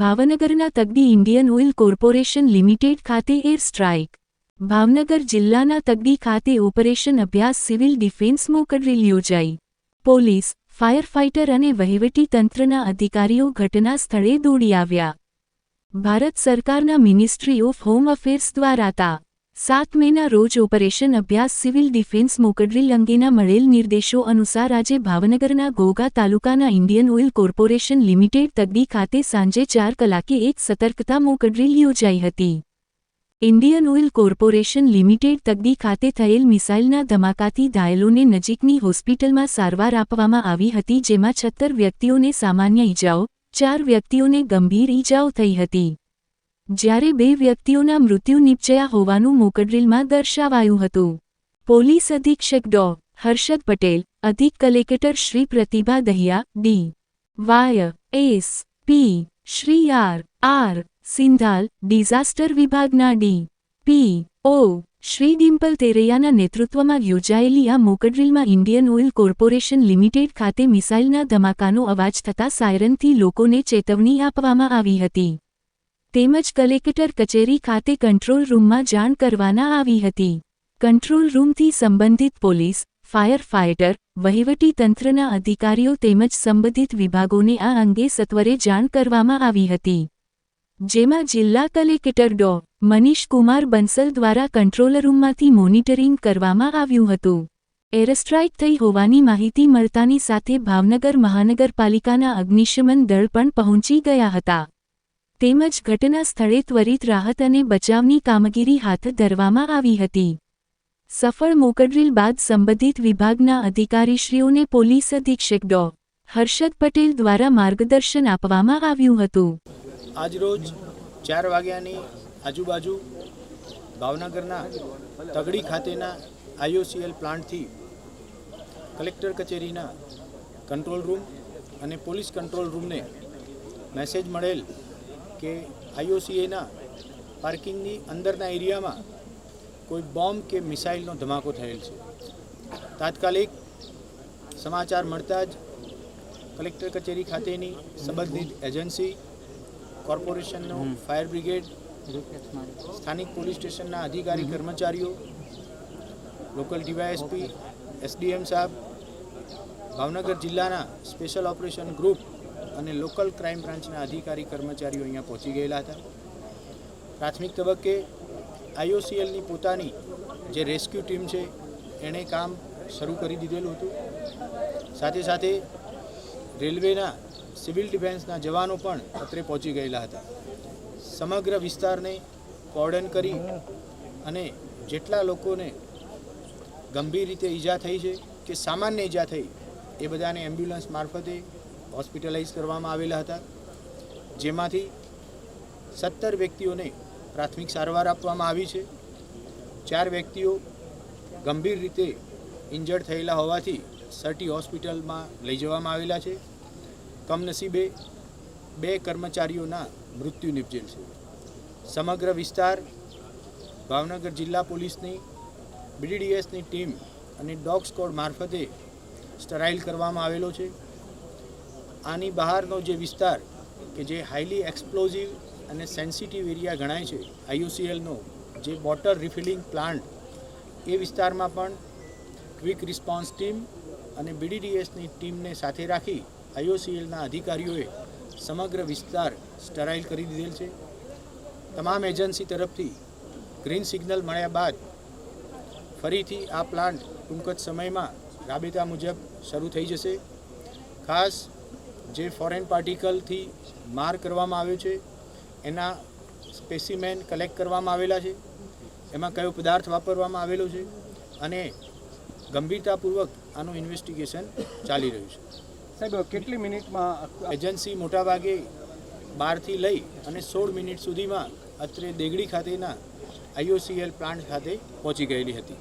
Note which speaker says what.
Speaker 1: ભાવનગરના Tagdi Indian oil corporation limited ખાતે air strike. Bhavnagar જિલ્લાના તગડી ખાતે ઓપરેશન અભ્યાસ સિવિલ ડિફેન્સ મોકડ્રીલ યોજાઈ. પોલીસ ફાયર ફાઇટર અને વહીવટી તંત્રના અધિકારીઓ ઘટના સ્થળે દોડી આવ્યા. ભારત સરકારના મિનિસ્ટ્રી ઓફ હોમ અફેર્સ દ્વારા તા સાત મેના રોજ ઓપરેશન અભ્યાસ સિવિલ ડિફેન્સ મોકડ્રીલ અંગેના મળેલ નિર્દેશો અનુસાર આજે ભાવનગરના ઘોઘા તાલુકાના Indian oil corporation limited Tagdi ખાતે સાંજે ચાર કલાકે એક સતર્કતા મોકડ્રીલ યોજાઈ હતી. Indian oil corporation limited Tagdi ખાતે થયેલ મિસાઇલના ધમાકાથી ઘાયલોને નજીકની હોસ્પિટલમાં સારવાર આપવામાં આવી હતી, જેમાં છત્તર વ્યક્તિઓને સામાન્ય ઇજાઓ ચાર વ્યક્તિઓને ગંભીર ઇજાઓ થઈ હતી. જ્યારે બે વ્યક્તિઓના મૃત્યુ નિપજ્યા હોવાનું મોકડ્રીલમાં દર્શાવાયું હતું. પોલીસ અધિક્ષક ડો. હર્ષદ પટેલ, અધિક collector Shri Pratibha Dahiya, D. Y. S. P. Shri R. R. Sindhal, disaster વિભાગના D. P. O. Shri Dimple તેરૈયાના નેતૃત્વમાં યોજાયેલી આ મોકડ્રીલમાં ઇન્ડિયન ઓઇલ કોર્પોરેશન લિમિટેડ ખાતે મિસાઇલના ધમાકાનો અવાજ થતાં સાયરનથી લોકોને ચેતવણી આપવામાં આવી હતી. તેમજ કલેક્ટર કચેરી ખાતે કંટ્રોલ રૂમમાં જાણ કરવાના આવી હતી. કંટ્રોલ રૂમથી સંબંધિત પોલીસ, ફાયર ફાઇટર, વહીવટી તંત્રના અધિકારીઓ તેમજ સંબંધિત વિભાગોને આ અંગે સત્વરે જાણ કરવામાં આવી હતી. જેમાં જિલ્લા કલેક્ટર ડો. મનીષ કુમાર બંસલ દ્વારા કંટ્રોલ રૂમમાંથી મોનિટરિંગ કરવામાં આવ્યું હતું. એરસ્ટ્રાઇક થઈ હોવાની માહિતી મળતાની સાથે ભાવનગર મહાનગરપાલિકાના અગ્નિશમન દળ પણ પહોંચી ગયા હતા. તેમજ ઘટના સ્થળે ત્વરિત રાહત અને બચાવની કામગીરી હાથ ધરવામાં આવી હતી. સફળ મોકડ્રીલ બાદ સંબંધિત વિભાગના અધિકારીશ્રીઓને પોલીસ અધિક્ષક ડો. હર્ષદ પટેલ દ્વારા માર્ગદર્શન આપવામાં આવ્યું હતું.
Speaker 2: આજરોજ ચાર વાગ્યાની આજુબાજુ ભાવનગરના તગડી ખાતેના આઈઓસીએલ પ્લાન્ટથી કલેક્ટર કચેરીના કંટ્રોલ રૂમ અને પોલીસ કંટ્રોલ રૂમને મેસેજ મળેલ કે આઈઓસીએના પાર્કિંગની અંદરના એરિયામાં કોઈ બોમ્બ કે મિસાઇલનો ધમાકો થયેલ છે. તાત્કાલિક સમાચાર મળતા જ કલેક્ટર કચેરી ખાતેની સંબંધિત એજન્સી કોર્પોરેશનનો ફાયર બ્રિગેડ સ્થાનિક પોલીસ સ્ટેશનના અધિકારી કર્મચારીઓ લોકલ ડીવાયએસપી એસડીએમ સાહેબ ભાવનગર જિલ્લાના સ્પેશિયલ ઓપરેશન ગ્રુપ અને લોકલ ક્રાઇમ બ્રાન્ચના અધિકારી કર્મચારીઓ અહીંયા પહોંચી ગયેલા હતા. પ્રાથમિક તબક્કે આઈઓસીએલની પોતાની જે રેસ્ક્યુ ટીમ છે, એણે કામ શરૂ કરી દીધેલું હતું. સાથે સાથે રેલવેના સિવિલ ડિફેન્સના જવાનો પણ અત્રે પહોંચી ગયેલા હતા. સમગ્ર વિસ્તારને કોર્ડન કરી અને જેટલા લોકોને ગંભીર રીતે ઈજા થઈ છે કે સામાન્ય ઈજા થઈ, એ બધાને એમ્બ્યુલન્સ મારફતે હોસ્પિટલાઇઝ કરવામાં આવેલા હતા. જેમાંથી સત્તર વ્યક્તિઓને પ્રાથમિક સારવાર આપવામાં આવી છે. ચાર વ્યક્તિઓ ગંભીર રીતે ઇન્જર્ડ થયેલા હોવાથી સર્ટી હોસ્પિટલમાં લઈ જવામાં આવેલા છે. કમનસીબે બે કર્મચારીઓના મૃત્યુ નિપજેલ છે. સમગ્ર વિસ્તાર ભાવનગર જિલ્લા પોલીસની, બીડીડીએસની ટીમ અને ડોગ સ્કોડ મારફતે સ્ટરાઇલ કરવામાં આવેલો છે. આની બહારનો જે વિસ્તાર કે જે હાઈલી એક્સપ્લોઝિવ અને સેન્સિટિવ એરિયા ગણાય છે આઈયુસીએલનો જે વોટર રિફિલિંગ પ્લાન્ટ એ વિસ્તારમાં પણ ક્વિક રિસ્પોન્સ ટીમ અને બીડીડીએસની ટીમને સાથે રાખી આઈઓસીએલના અધિકારીઓએ સમગ્ર વિસ્તાર સ્ટરાઇલ કરી દીધેલ છે. તમામ એજન્સી તરફથી ગ્રીન સિગ્નલ મળ્યા બાદ ફરીથી આ પ્લાન્ટ ટૂંક જ સમયમાં રાબેતા મુજબ શરૂ થઈ જશે. ખાસ જે ફોરેન પાર્ટિકલથી માર કરવામાં આવ્યો છે એના સ્પેસિમેન કલેક્ટ કરવામાં આવેલા છે એમાં કયો પદાર્થ વાપરવામાં આવેલો છે અને ગંભીરતાપૂર્વક આનું ઇન્વેસ્ટિગેશન ચાલી રહ્યું છે.
Speaker 3: સાહેબ કેટલી મિનિટમાં
Speaker 2: એજન્સી મોટાભાગે બારથી લઈ અને સોળ મિનિટ સુધીમાં અત્રે દેગડી ખાતેના આઈઓસીએલ પ્લાન્ટ ખાતે પહોંચી ગયેલી હતી.